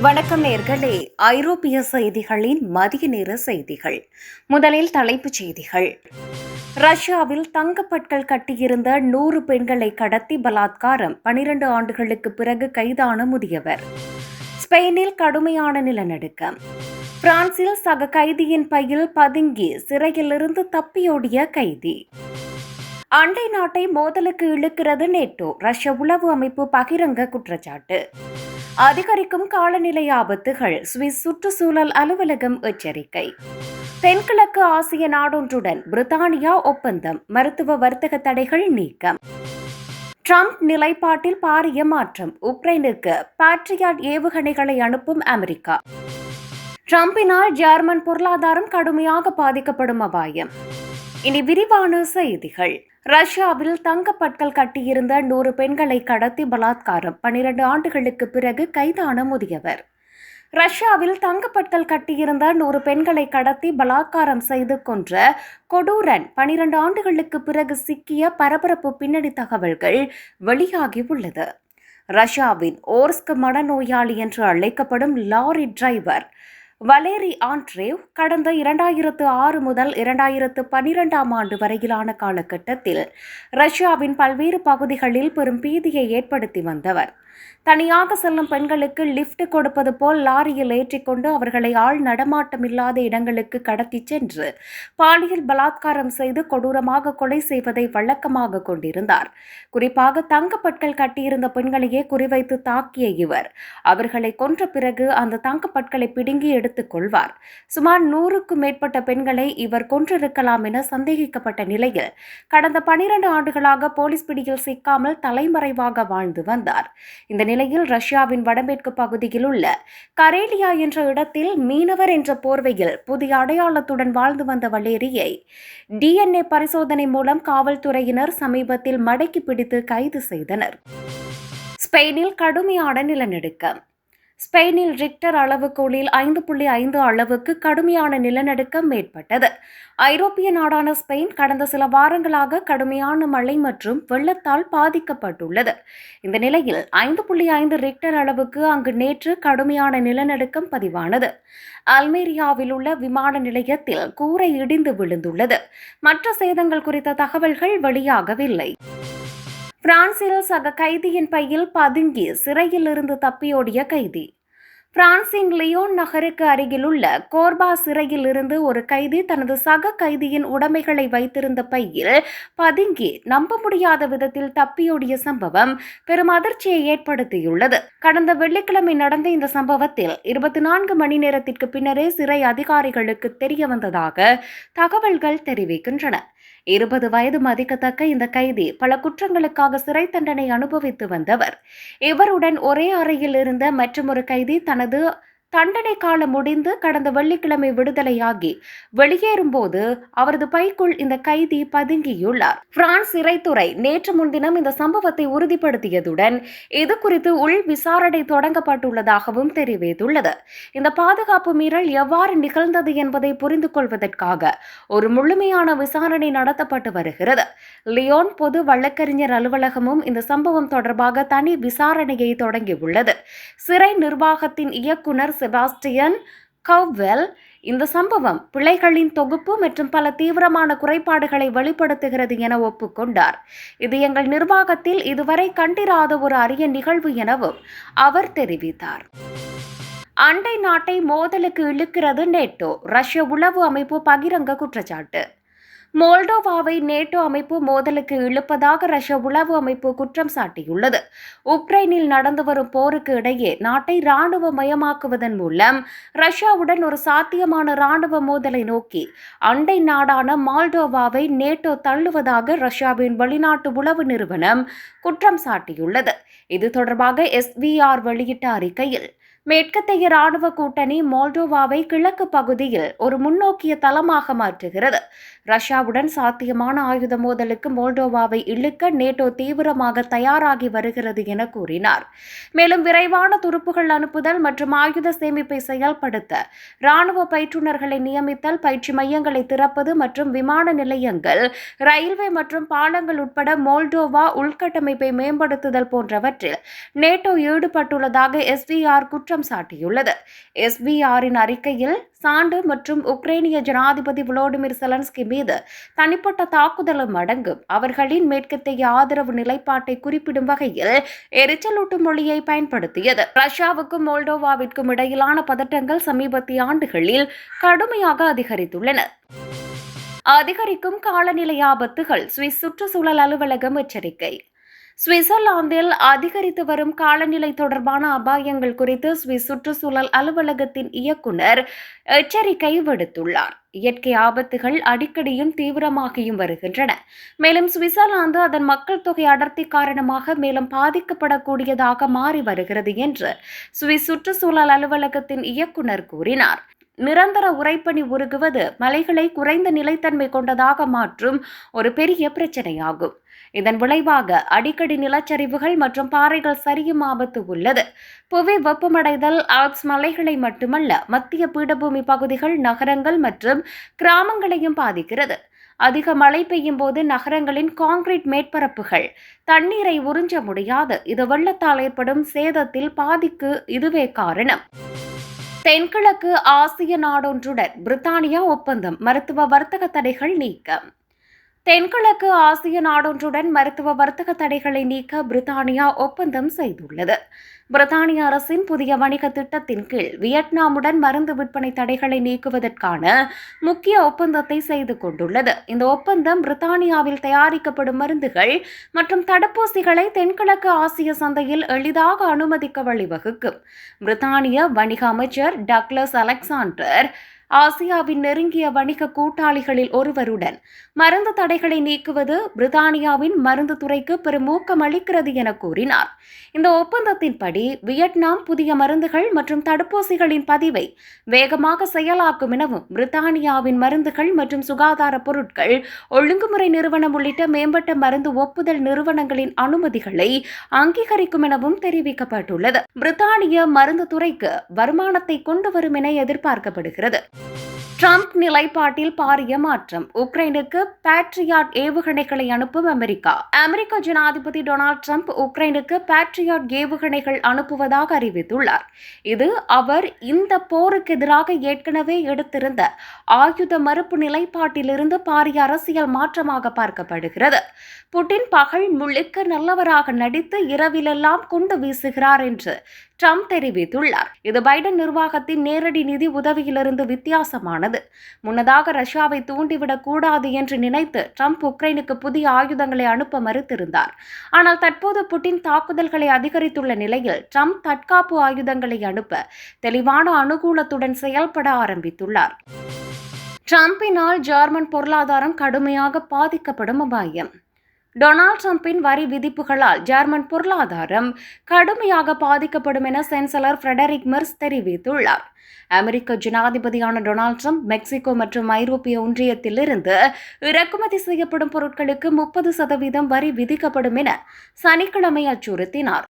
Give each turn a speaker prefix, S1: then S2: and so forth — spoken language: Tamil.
S1: வணக்கம் நேர்களே. ஐரோப்பிய செய்திகளின் மதிய நேர செய்திகள். முதலில் தலைப்புச் செய்திகள். ரஷ்யாவில் தங்கப்பட்கள் கட்டியிருந்த நூறு பெண்களை கடத்தி பலாத்காரம். பனிரண்டு ஆண்டுகளுக்கு பிறகு கைதான முதியவர். ஸ்பெயினில் கடுமையான நிலநடுக்கம். பிரான்சில் சக கைதியின் பையில் பதுங்கி சிறையிலிருந்து தப்பியோடிய கைதி. அண்டை நாட்டை மோதலுக்கு இழுக்கிறது நேட்டோ. ரஷ்ய உளவு அமைப்பு பகிரங்க குற்றச்சாட்டு. அதிகரிக்கும் காலநிலை ஆபத்துகள் சுவிஸ் சுற்றுச்சூழல் அலுவலகம் எச்சரிக்கை. தென்கிழக்கு ஆசிய நாடொன்றுடன் பிரித்தானியா ஒப்பந்தம் மருத்துவ வர்த்தக தடைகள் நீக்கம். ட்ரம்ப் நிலைப்பாட்டில் பாரிய மாற்றம் உக்ரைனுக்கு பாட்ரியாட் ஏவுகணைகளை அனுப்பும் அமெரிக்கா. ட்ரம்பினால் ஜெர்மன் பொருளாதாரம் கடுமையாக பாதிக்கப்படும் அபாயம். இனி விரிவான செய்திகள். ரஷ்யாவில் தங்கப்பட்கள் கட்டியிருந்த நூறு பெண்களை கடத்தி பலாத்காரம் பனிரண்டு ஆண்டுகளுக்கு பிறகு கைதான முதியவர். ரஷ்யாவில் தங்கப்பட்கள் கட்டியிருந்த நூறு பெண்களை கடத்தி பலாத்காரம் செய்து கொன்ற கொடூரன் பனிரண்டு ஆண்டுகளுக்கு பிறகு சிக்கிய பரபரப்பு பின்னணி தகவல்கள் வெளியாகி உள்ளது. ரஷ்யாவின் ஓர்ஸ்க் மனநோயாளி என்று அழைக்கப்படும் லாரி டிரைவர் வலேரி ஆண்ட்ரேவ் கடந்த இரண்டாயிரத்து ஆறு முதல் இரண்டாயிரத்து பனிரெண்டாம் ஆண்டு வரையிலான காலகட்டத்தில் ரஷ்யாவின் பல்வேறு பகுதிகளில் பெரும் பீதியை ஏற்படுத்தி வந்தவர். தனியாக செல்லும் பெண்களுக்கு லிஃப்ட் கொடுப்பது போல் லாரியில் ஏற்றிக்கொண்டு அவர்களை ஆள் நடமாட்டமில்லாத இடங்களுக்கு கடத்திச் சென்று பாலியல் பலாத்காரம் செய்து கொடூரமாக கொலை செய்வதை வழக்கமாக கொண்டிருந்தார். குறிப்பாக தங்கப்பட்கள் கட்டியிருந்த பெண்களையே குறிவைத்து தாக்கிய இவர். அவர்களை கொன்ற பிறகு அந்த தங்கப்பட்களை பிடுங்கி எடுத்துக் கொள்வார். சுமார் நூறுக்கும் மேற்பட்ட பெண்களை இவர் கொன்றிருக்கலாம் என சந்தேகிக்கப்பட்ட நிலையில் கடந்த பனிரெண்டு ஆண்டுகளாக போலீஸ் பிடியில் சிக்காமல் தலைமறைவாக வாழ்ந்து வந்தார். இந்த நிலையில் ரஷ்யாவின் வடமேற்கு பகுதியில் உள்ள கரேலியா என்ற இடத்தில் மீனவர் என்ற போர்வையில் புதிய அடையாளத்துடன் வாழ்ந்து வந்த வலேரியை டிஎன்ஏ பரிசோதனை மூலம் காவல்துறையினர் சமீபத்தில் மடக்கி பிடித்து கைது செய்தனர். ஸ்பெயினில் கடுமையான நிலநடுக்கம். ஸ்பெயினில் ரிக்டர் அளவுகோலில் ஐந்து புள்ளி ஐந்து அளவுக்கு கடுமையான நிலநடுக்கம் ஏற்பட்டது. ஐரோப்பிய நாடான ஸ்பெயின் கடந்த சில வாரங்களாக கடுமையான மழை மற்றும் வெள்ளத்தால் பாதிக்கப்பட்டுள்ளது. இந்த நிலையில் ஐந்து புள்ளி ஐந்து ரிக்டர் அளவுக்கு அங்கு நேற்று கடுமையான நிலநடுக்கம் பதிவானது. அல்மேரியாவில் உள்ள விமான நிலையத்தில் கூரை இடிந்து விழுந்துள்ளது. மற்ற சேதங்கள் குறித்த தகவல்கள் வெளியாகவில்லை. பிரான்சில் சக கைதியின் பையில் பதுங்கி சிறையில் இருந்து தப்பியோடிய கைதி. பிரான்சின் லியோன் நகருக்கு அருகிலுள்ள கோர்பா சிறையில் இருந்து ஒரு கைதி தனது சக கைதியின் உடைமைகளை வைத்திருந்த பையில் பதுங்கி நம்ப முடியாத விதத்தில் தப்பியோடிய சம்பவம் பெரும் அதிர்ச்சியை ஏற்படுத்தியுள்ளது. கடந்த வெள்ளிக்கிழமை நடந்த இந்த சம்பவத்தில் இருபத்தி நான்கு மணி நேரத்திற்கு பின்னரே சிறை அதிகாரிகளுக்கு தெரிய வந்ததாக தகவல்கள் தெரிவிக்கின்றன. இருபது வயது மதிக்கத்தக்க இந்த கைதி பல குற்றங்களுக்காக சிறை தண்டனை அனுபவித்து வந்தவர். இவருடன் ஒரே அறையில் இருந்த மற்றொரு கைதி தனது தண்டனை காலம் முடிந்து கடந்த வெள்ளிக்கிழமை விடுதலையாகி வெளியேறும்போது அவரது பைக்குள் இந்த கைதி பதுங்கியுள்ளார். பிரான்ஸ் சிறைத்துறை நேற்று முன்தினம் இந்த சம்பவத்தை உறுதிப்படுத்தியதுடன் இது குறித்து உள் விசாரணை தொடங்கப்பட்டுள்ளதாகவும் தெரிவித்துள்ளது. இந்த பாதுகாப்பு மீறல் எவ்வாறு நிகழ்ந்தது என்பதை புரிந்து கொள்வதற்காக ஒரு முழுமையான விசாரணை நடத்தப்பட்டு வருகிறது. லியோன் பொது வழக்கறிஞர் அலுவலகமும் இந்த சம்பவம் தொடர்பாக தனி விசாரணையை தொடங்கியுள்ளது. சிறை நிர்வாகத்தின் இயக்குனர் செபாஸ்டியன் கவ்வெல் இந்த சம்பவம் பிழைகளின் தொகுப்பு மற்றும் பல தீவிரமான குறைபாடுகளை வெளிப்படுத்துகிறது என ஒப்புக்கொண்டார். இது எங்கள் நிர்வாகத்தில் இதுவரை கண்டிராத ஒரு அரிய நிகழ்வு எனவும் அவர் தெரிவித்தார். அண்டை நாட்டை மோதலுக்கு இழுக்கிறது நேட்டோ ரஷ்ய உளவு அமைப்பு பகிரங்க குற்றச்சாட்டு. மோல்டோவாவை நேட்டோ அமைப்பு மோதலுக்கு இழுப்பதாக ரஷ்ய உளவு அமைப்பு குற்றம் சாட்டியுள்ளது. உக்ரைனில் நடந்து வரும் போருக்கு இடையே நாட்டை ராணுவ மயமாக்குவதன் மூலம் ரஷ்யாவுடன் ஒரு சாத்தியமான ராணுவ மோதலை நோக்கி அண்டை நாடான மால்டோவாவை நேட்டோ தள்ளுவதாக ரஷ்யாவின் வெளிநாட்டு உளவு நிறுவனம் குற்றம் சாட்டியுள்ளது. இது தொடர்பாக எஸ்விஆர் வெளியிட்ட அறிக்கையில் மேற்கத்தைய ராணுவ கூட்டணி மோல்டோவாவை கிழக்கு பகுதியில் ஒரு முன்னோக்கிய தளமாக மாற்றுகிறது. ரஷ்யாவுடன் சாத்தியமான ஆயுத மோதலுக்கு மோல்டோவாவை இழுக்க நேட்டோ தீவிரமாக தயாராகி வருகிறது என கூறினார். மேலும் விரைவான துருப்புகள் அனுப்புதல் மற்றும் ஆயுத சேமிப்பை செயல்படுத்த ராணுவ பயிற்றுநர்களை நியமித்தல் பயிற்சி மையங்களை திறப்பது மற்றும் விமான நிலையங்கள் ரயில்வே மற்றும் பாலங்கள் உட்பட மோல்டோவா உள்கட்டமைப்பை மேம்படுத்துதல் போன்றவற்றில் நேட்டோ ஈடுபட்டுள்ளதாக எஸ்பிஆர் குற்றம் சாட்டியுள்ளது. எஸ்பிஆரின் அறிக்கையில் சாண்டு மற்றும் உக்ரைனிய ஜனாதிபதி விளோடிமிர் செலன்ஸ்கி மீது தனிப்பட்ட தாக்குதலும் அடங்கும். அவர்களின் மேற்கத்தைய ஆதரவு நிலைப்பாட்டை குறிப்பிடும் வகையில் எரிச்சலூட்டும் மொழியை பயன்படுத்தியது. ரஷ்யாவுக்கும் மோல்டோவாவிற்கும் இடையிலான பதட்டங்கள் சமீபத்திய ஆண்டுகளில் கடுமையாக அதிகரித்துள்ளன. அதிகரிக்கும் காலநிலை ஆபத்துகள் சுவிஸ் சுற்றுச்சூழல் அலுவலகம் எச்சரிக்கை. சுவிட்சர்லாந்தில் அதிகரித்து வரும் காலநிலை தொடர்பான அபாயங்கள் குறித்து சுவிஸ் சுற்றுச்சூழல் அலுவலகத்தின் இயக்குனர் எச்சரிக்கை விடுத்துள்ளார். இயற்கை ஆபத்துகள் அடிக்கடியும் தீவிரமாகியும் வருகின்றன. மேலும் சுவிட்சர்லாந்து அதன் மக்கள் தொகை அடர்த்தி காரணமாக மேலும் பாதிக்கப்படக்கூடியதாக மாறி வருகிறது என்று சுவிஸ் சுற்றுச்சூழல் அலுவலகத்தின் இயக்குனர் கூறினார். நிரந்தர உறைப்பனி உருகுவது மலைகளை குறைந்த நிலைத்தன்மை கொண்டதாக மாற்றும் ஒரு பெரிய பிரச்சனையாகும். இதன் விளைவாக அடிக்கடி நிலச்சரிவுகள் மற்றும் பாறைகள் சரியும் ஆபத்து உள்ளது. புவி வெப்பமடைதல் ஆல்ப்ஸ் மலைகளை மட்டுமல்ல மத்திய பீடபூமி பகுதிகள் நகரங்கள் மற்றும் கிராமங்களையும் பாதிக்கிறது. அதிக மழை பெய்யும் போது நகரங்களின் கான்கிரீட் மேற்பரப்புகள் தண்ணீரை உறிஞ்ச முடியாது. இது வெள்ளத்தால் ஏற்படும் சேதத்தில் பாதிக்கு இதுவே காரணம். தென்கிழக்கு ஆசிய நாடொன்றுடன் பிரித்தானியா ஒப்பந்தம் மருத்துவ வர்த்தக தடைகள் நீக்கம். தென்கிழக்கு ஆசிய நாடொன்றுடன் மருத்துவ வர்த்தக தடைகளை நீக்க பிரித்தானியா ஒப்பந்தம் செய்துள்ளது. பிரித்தானிய அரசின் புதிய வணிக திட்டத்தின் கீழ் வியட்நாமுடன் மருந்து விற்பனை தடைகளை நீக்குவதற்கான முக்கிய ஒப்பந்தத்தை செய்து கொண்டுள்ளது. இந்த ஒப்பந்தம் பிரித்தானியாவில் தயாரிக்கப்படும் மருந்துகள் மற்றும் தடுப்பூசிகளை தென்கிழக்கு ஆசிய சந்தையில் எளிதாக அனுமதிக்க வழிவகுக்கும். பிரித்தானிய வணிக அமைச்சர் டக்ளஸ் அலெக்சாண்டர் ஆசியாவின் நெருங்கிய வணிக கூட்டாளிகளில் ஒருவருடன். மருந்து தடைகளை நீக்குவது பிரித்தானியாவின் மருந்து துறைக்கு பெரும் ஊக்கம் அளிக்கிறது என கூறினார். இந்த ஒப்பந்தத்தின்படி வியட்நாம் புதிய மருந்துகள் மற்றும் தடுப்பூசிகளின் பதிவை வேகமாக செயலாக்கும் எனவும் பிரித்தானியாவின் மருந்துகள் மற்றும் சுகாதார பொருட்கள் ஒழுங்குமுறை நிறுவனம் உள்ளிட்ட மேம்பட்ட மருந்து ஒப்புதல் நிறுவனங்களின் அனுமதிகளை அங்கீகரிக்கும் எனவும் தெரிவிக்கப்பட்டுள்ளது. பிரித்தானிய மருந்து துறைக்கு வருமானத்தை கொண்டு வரும் என எதிர்பார்க்கப்படுகிறது. ட்ரம்ப் நிலைப்பாட்டில் பாரிய மாற்றம். உக்ரைனுக்கு பேட்ரியாட் ஏவுகணைகளை அனுப்பும் அமெரிக்கா. அமெரிக்க ஜனாதிபதி டொனால்ட் ட்ரம்ப் உக்ரைனுக்கு பேட்ரியாட் ஏவுகணைகள் அனுப்புவதாக அறிவித்துள்ளார். இது அவர் இந்த போருக்கு எதிராக ஏற்கனவே எடுத்திருந்த ஆயுத மறுப்பு நிலைப்பாட்டிலிருந்து பாரிய அரசியல் மாற்றமாக பார்க்கப்படுகிறது. புட்டின் பகல் முழுக்க நல்லவராக நடித்து இரவிலெல்லாம் குண்டு வீசுகிறார் என்று ட்ரம்ப் தெரிவித்துள்ளார். இது பைடன் நிர்வாகத்தின் நேரடி நிதி உதவியிலிருந்து வித்தியாசமானது. முன்னதாக ரஷ்யாவை தூண்டிவிடக் கூடாது என்று நினைத்து ட்ரம்ப் உக்ரைனுக்கு புதிய ஆயுதங்களை அனுப்ப மறுத்திருந்தார். ஆனால் தற்போது புட்டின் தாக்குதல்களை அதிகரித்துள்ள நிலையில் ட்ரம்ப் தற்காப்பு ஆயுதங்களை அனுப்ப தெளிவான அனுகூலத்துடன் செயல்பட ஆரம்பித்துள்ளார். ட்ரம்பினால் ஜெர்மன் பொருளாதாரம் கடுமையாக பாதிக்கப்படும் அபாயம். டொனால்ட் ட்ரம்பின் வரி விதிப்புகளால் ஜெர்மன் பொருளாதாரம் கடுமையாக பாதிக்கப்படும் என சென்சலர் ஃப்ரெடரிக் மெர்ஸ் தெரிவித்துள்ளார். அமெரிக்க ஜனாதிபதியான டொனால்ட் ட்ரம்ப் மெக்சிகோ மற்றும் ஐரோப்பிய ஒன்றியத்திலிருந்து இறக்குமதி செய்யப்படும் பொருட்களுக்கு முப்பது சதவீதம் வரி விதிக்கப்படும் என சனிக்கிழமை அச்சுறுத்தினார்.